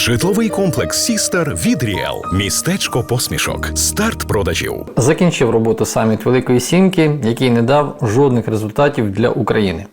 Житловий комплекс Сістер від Ріел. Містечко посмішок. Старт продажів. Закінчив роботу саміт Великої Сімки, який не дав жодних результатів для України.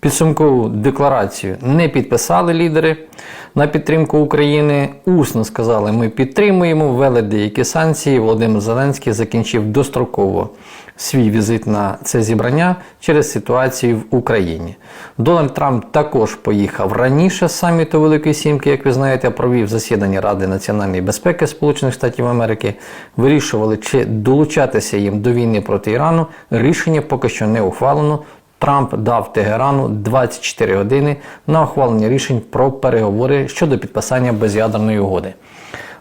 Підсумкову декларацію не підписали лідери на підтримку України. Усно сказали, ми підтримуємо, ввели деякі санкції. Володимир Зеленський закінчив достроково свій візит на це зібрання через ситуацію в Україні. Дональд Трамп також поїхав раніше з саміту Великої Сімки, як ви знаєте, провів засідання Ради національної безпеки Сполучених Штатів Америки. Вирішували, чи долучатися їм до війни проти Ірану. Рішення поки що не ухвалено. Трамп дав Тегерану 24 години на ухвалення рішень про переговори щодо підписання без'ядерної угоди.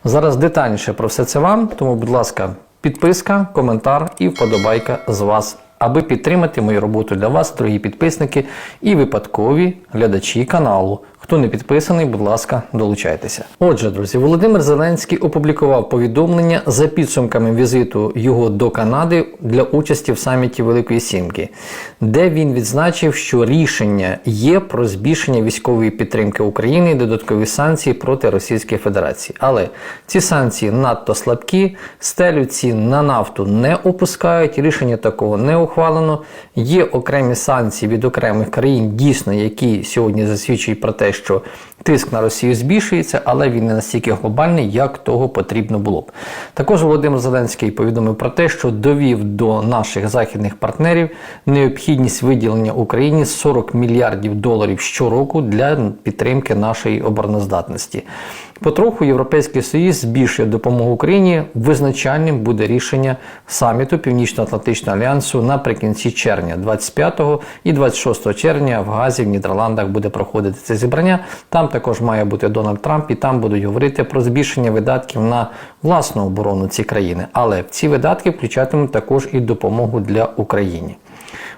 Зараз детальніше про все це вам, тому, будь ласка, підписка, коментар і вподобайка з вас, аби підтримати мою роботу для вас, дорогі підписники і випадкові глядачі каналу. Хто не підписаний, будь ласка, долучайтеся. Отже, друзі, Володимир Зеленський опублікував повідомлення за підсумками візиту його до Канади для участі в саміті Великої Сімки, де він відзначив, що рішення є про збільшення військової підтримки України і додаткові санкції проти Російської Федерації. Але ці санкції надто слабкі, стелю цін на нафту не опускають, рішення такого не ухвалено. Є окремі санкції від окремих країн, дійсно, які сьогодні засвідчують про те, що тиск на Росію збільшується, але він не настільки глобальний, як того потрібно було б. Також Володимир Зеленський повідомив про те, що довів до наших західних партнерів необхідність виділення Україні 40 мільярдів доларів щороку для підтримки нашої обороноздатності. Потроху Європейський Союз збільшує допомогу Україні. Визначальним буде рішення саміту Північно-Атлантичного альянсу наприкінці червня, 25 і 26 червня в Газі в Нідерландах буде проходити це зібрання. Там також має бути Дональд Трамп, і там будуть говорити про збільшення видатків на власну оборону ці країни. Але ці видатки включатимуть також і допомогу для України.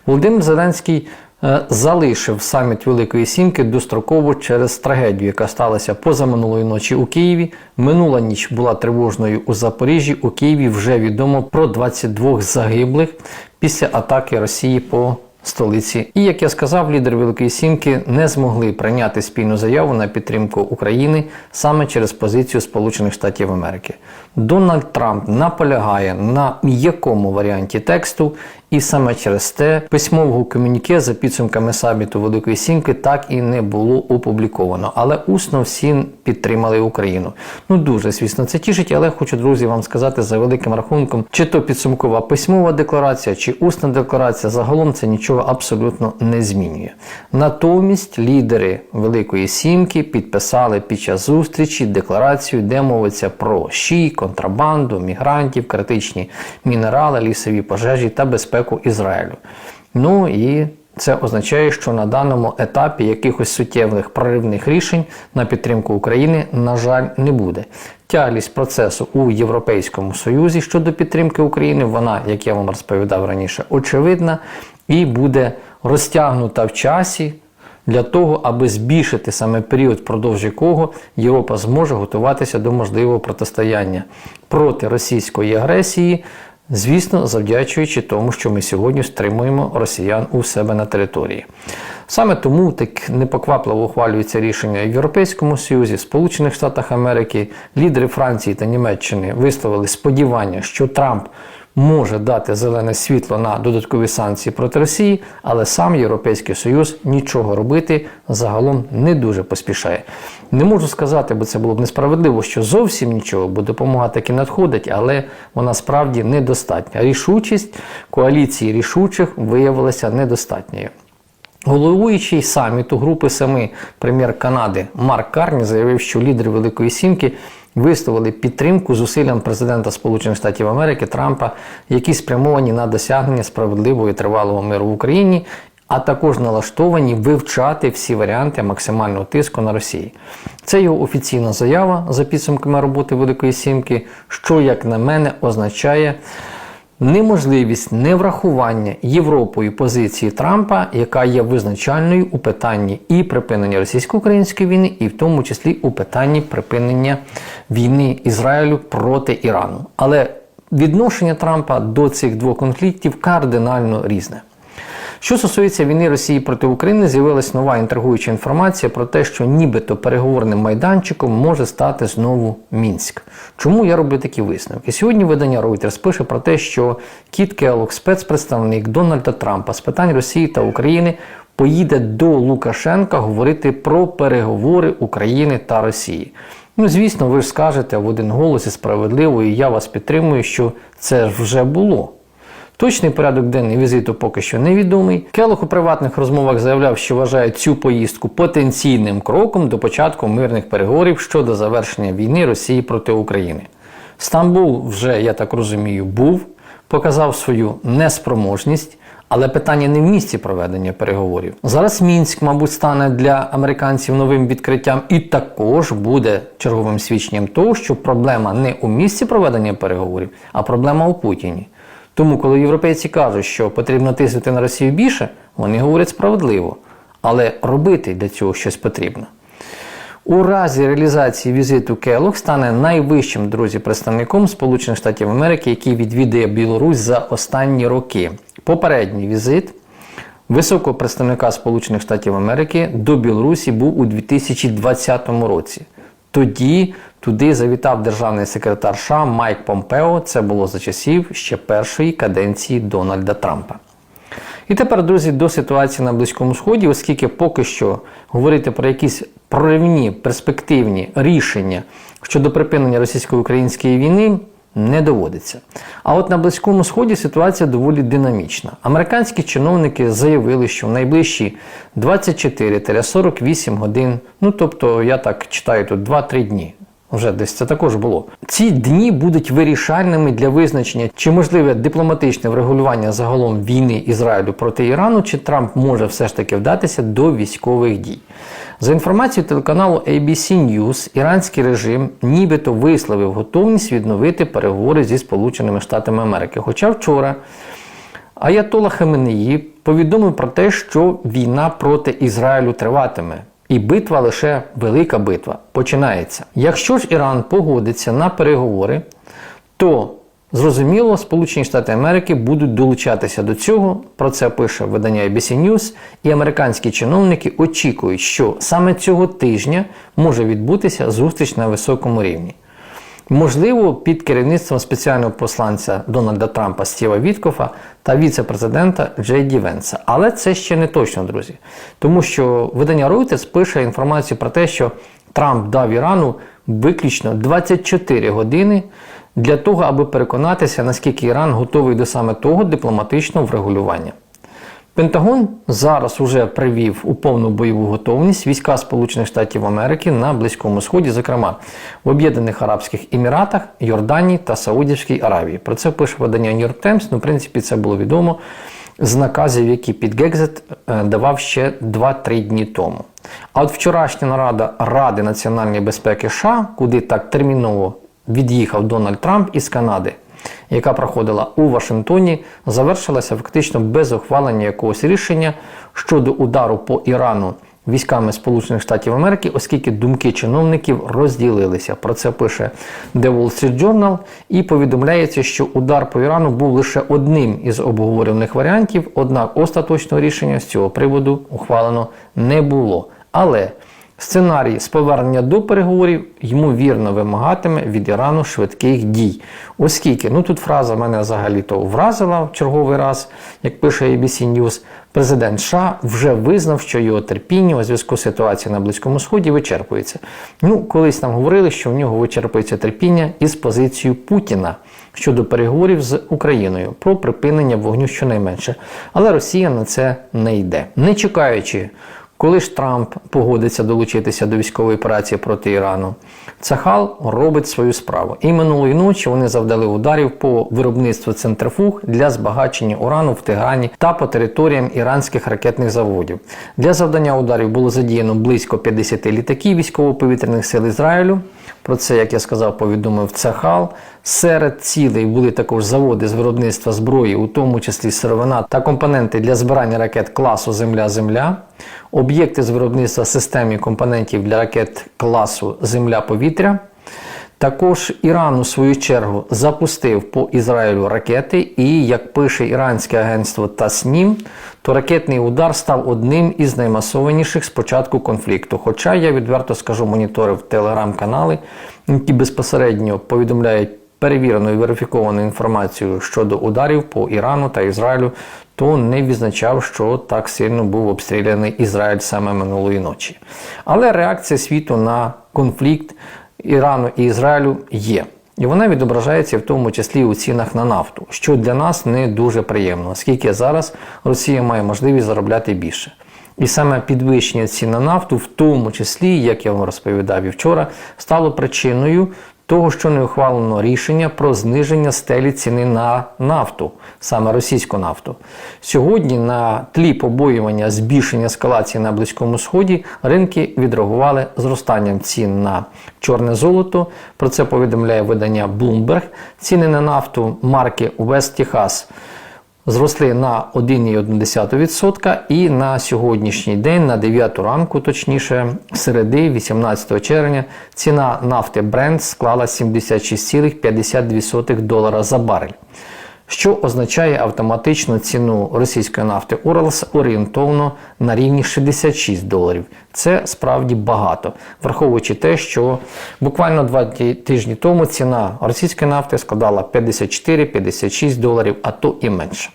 Володимир Зеленський е, залишив саміт Великої Сімки достроково через трагедію, яка сталася позаминулої ночі у Києві. Минула ніч була тривожною у Запоріжжі. У Києві вже відомо про 22 загиблих після атаки Росії по столиці. І як я сказав, лідери Великої Сімки не змогли прийняти спільну заяву на підтримку України саме через позицію Сполучених Штатів Америки. Дональд Трамп наполягає на м'якому варіанті тексту, і саме через те письмового комюніке за підсумками саміту Великої Сімки так і не було опубліковано. Але усно всі підтримали Україну. Ну дуже звісно, це тішить, але хочу, друзі, вам сказати за великим рахунком, чи то підсумкова письмова декларація, чи усна декларація, загалом це нічого абсолютно не змінює. Натомість лідери Великої Сімки підписали під час зустрічі декларацію, де мовиться про щій, контрабанду, мігрантів, критичні мінерали, лісові пожежі та безпеку Ізраїлю. Ну і це означає, що на даному етапі якихось суттєвих проривних рішень на підтримку України, на жаль, не буде. Тяглість процесу у Європейському Союзі щодо підтримки України, вона, як я вам розповідав раніше, очевидна і буде розтягнута в часі для того, аби збільшити саме період, впродовж якого Європа зможе готуватися до можливого протистояння проти російської агресії. Звісно, завдячуючи тому, що ми сьогодні стримуємо росіян у себе на території. Саме тому так непоквапливо ухвалюється рішення і в Європейському Союзі, Сполучених Штатах Америки, лідери Франції та Німеччини висловили сподівання, що Трамп може дати зелене світло на додаткові санкції проти Росії, але сам Європейський Союз нічого робити загалом не дуже поспішає. Не можу сказати, бо це було б несправедливо, що зовсім нічого, бо допомога таки надходить, але вона справді недостатня. Рішучість коаліції рішучих виявилася недостатньою. Головуючий саміту Групи Семи прем'єр Канади Марк Карні заявив, що лідери Великої Сімки висловили підтримку зусиллям президента Сполучених Штатів Америки Трампа, які спрямовані на досягнення справедливого і тривалого миру в Україні, а також налаштовані вивчати всі варіанти максимального тиску на Росію. Це його офіційна заява за підсумками роботи Великої Сімки, що, як на мене, означає неможливість неврахування Європою позиції Трампа, яка є визначальною у питанні і припинення російсько-української війни, і в тому числі у питанні припинення війни Ізраїлю проти Ірану. Але відношення Трампа до цих двох конфліктів кардинально різне. Що стосується війни Росії проти України, з'явилась нова інтригуюча інформація про те, що нібито переговорним майданчиком може стати знову Мінськ. Чому я роблю такі висновки? Сьогодні видання Reuters пише про те, що Кіт Келлог, спецпредставник Дональда Трампа з питань Росії та України, поїде до Лукашенка говорити про переговори України та Росії. Ну, звісно, ви ж скажете в один голос і справедливо, і я вас підтримую, що це вже було. Точний порядок денний візиту поки що невідомий. Келох у приватних розмовах заявляв, що вважає цю поїздку потенційним кроком до початку мирних переговорів щодо завершення війни Росії проти України. Стамбул вже, я так розумію, був, показав свою неспроможність, але питання не в місці проведення переговорів. Зараз Мінськ, мабуть, стане для американців новим відкриттям і також буде черговим свідченням того, що проблема не у місці проведення переговорів, а проблема у Путіні. Тому, коли європейці кажуть, що потрібно тиснути на Росію більше, вони говорять справедливо. Але робити для цього щось потрібно. У разі реалізації візиту Келлог стане найвищим друзі представником Сполучених Штатів Америки, який відвідує Білорусь за останні роки. Попередній візит високого представника Сполучених Штатів Америки до Білорусі був у 2020 році. Тоді туди завітав державний секретар США Майк Помпео. Це було за часів ще першої каденції Дональда Трампа. І тепер, друзі, до ситуації на Близькому Сході, оскільки поки що говорити про якісь проривні перспективні рішення щодо припинення російсько-української війни не доводиться. А от на Близькому Сході ситуація доволі динамічна. Американські чиновники заявили, що в найближчі 24-48 годин, ну тобто я так читаю тут 2-3 дні. Вже десь це також було. Ці дні будуть вирішальними для визначення, чи можливе дипломатичне врегулювання загалом війни Ізраїлю проти Ірану, чи Трамп може все ж таки вдатися до військових дій. За інформацією телеканалу ABC News, іранський режим нібито висловив готовність відновити переговори зі Сполученими Штатами Америки. Хоча вчора Аятола Хаменеї повідомив про те, що війна проти Ізраїлю триватиме. І битва лише велика битва починається. Якщо ж Іран погодиться на переговори, то зрозуміло, Сполучені Штати Америки будуть долучатися до цього. Про це пише видання ABC News, і американські чиновники очікують, що саме цього тижня може відбутися зустріч на високому рівні. Можливо, під керівництвом спеціального посланця Дональда Трампа Стіва Віткофа та віце-президента Джей Ді Венса. Але це ще не точно, друзі. Тому що видання Reuters пише інформацію про те, що Трамп дав Ірану виключно 24 години для того, аби переконатися, наскільки Іран готовий до саме того дипломатичного врегулювання. Пентагон зараз уже привів у повну бойову готовність війська Сполучених Штатів Америки на Близькому Сході, зокрема в Об'єднаних Арабських Еміратах, Йорданії та Саудівській Аравії. Про це пише видання New York Times, ну, в принципі, це було відомо з наказів, які під Гекзет давав ще 2-3 дні тому. А от вчорашня нарада Ради національної безпеки США, куди так терміново від'їхав Дональд Трамп із Канади, яка проходила у Вашингтоні, завершилася фактично без ухвалення якогось рішення щодо удару по Ірану військами Сполучених Штатів Америки, оскільки думки чиновників розділилися. Про це пише The Wall Street Journal і повідомляється, що удар по Ірану був лише одним із обговорюваних варіантів, однак остаточного рішення з цього приводу ухвалено не було. Але Сценарій з повернення до переговорів ймовірно вимагатиме від Ірану швидких дій. Оскільки, ну тут фраза мене взагалі-то вразила в черговий раз, як пише ABC News, президент США вже визнав, що його терпіння у зв'язку з ситуацією на Близькому Сході вичерпується. Ну, колись нам говорили, що в нього вичерпується терпіння із позицією Путіна щодо переговорів з Україною про припинення вогню щонайменше. Але Росія на це не йде. Не чекаючи. Коли ж Трамп погодиться долучитися до військової операції проти Ірану, Цахал робить свою справу. І минулої ночі вони завдали ударів по виробництву центрифуг для збагачення урану в Теграні та по територіям іранських ракетних заводів. Для завдання ударів було задіяно близько 50 літаків військово-повітряних сил Ізраїлю. Про це, як я сказав, повідомив Цахал. Серед цілей були також заводи з виробництва зброї, у тому числі сировина та компоненти для збирання ракет класу Земля-Земля, об'єкти з виробництва систем і компонентів для ракет класу Земля-Повітря. Також Іран, у свою чергу, запустив по Ізраїлю ракети, і як пише іранське агентство Таснім, то ракетний удар став одним із наймасованіших з початку конфлікту. Хоча я відверто скажу, моніторив телеграм-канали, які безпосередньо повідомляють перевірену і верифіковану інформацію щодо ударів по Ірану та Ізраїлю, то не відзначав, що так сильно був обстріляний Ізраїль саме минулої ночі. Але реакція світу на конфлікт Ірану і Ізраїлю є. І вона відображається в тому числі у цінах на нафту, що для нас не дуже приємно, оскільки зараз Росія має можливість заробляти більше. І саме підвищення цін на нафту, в тому числі, як я вам розповідав і вчора, стало причиною того, що не ухвалено рішення про зниження стелі ціни на нафту, саме російську нафту. Сьогодні на тлі побоювання збільшення ескалації на Близькому Сході ринки відреагували зростанням цін на чорне золото. Про це повідомляє видання Bloomberg. Ціни на нафту марки West Texas зросли на 1,1% і на сьогоднішній день, на 9 ранку, точніше, середи 18 червня, ціна нафти Brent склала 76,52 долара за барель. Що означає автоматично ціну російської нафти Уралс орієнтовно на рівні 66 доларів. Це справді багато, враховуючи те, що буквально два тижні тому ціна російської нафти складала 54-56 доларів, а то і менше.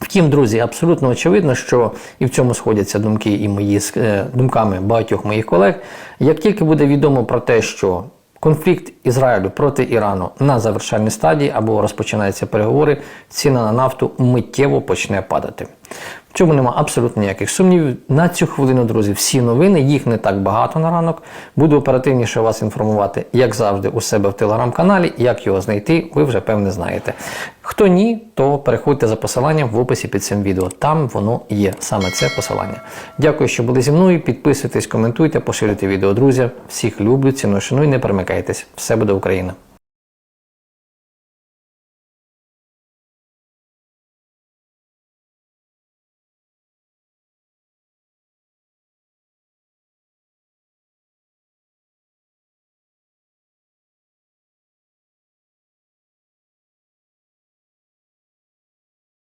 Втім, друзі, абсолютно очевидно, що і в цьому сходяться думки і мої з е, думками багатьох моїх колег. Як тільки буде відомо про те, що конфлікт Ізраїлю проти Ірану на завершальній стадії або розпочинаються переговори, ціна на нафту миттєво почне падати. В цьому нема абсолютно ніяких сумнівів. На цю хвилину, друзі, всі новини, їх не так багато на ранок. Буду оперативніше вас інформувати, як завжди, у себе в телеграм-каналі. Як його знайти, ви вже певне знаєте. Хто ні, то переходьте за посиланням в описі під цим відео. Там воно є, саме це посилання. Дякую, що були зі мною. Підписуйтесь, коментуйте, поширюйте відео, друзі. Всіх люблю, ціную, шаную, не перемикайтесь. Все буде Україна!